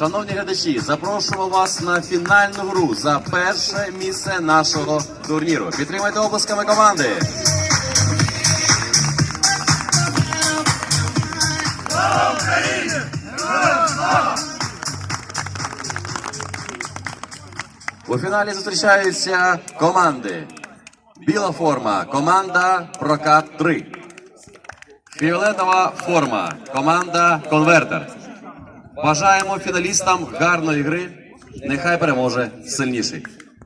Шановні глядачі, запрошуємо вас на фінальну гру за перше місце нашого турніру. Підтримайте обласками команди. У фіналі зустрічаються команди. Біла форма, команда Прокат 3. Фіолетова форма, команда Конвертер. Бажаємо фіналістам гарної гри. Нехай переможе сильніший.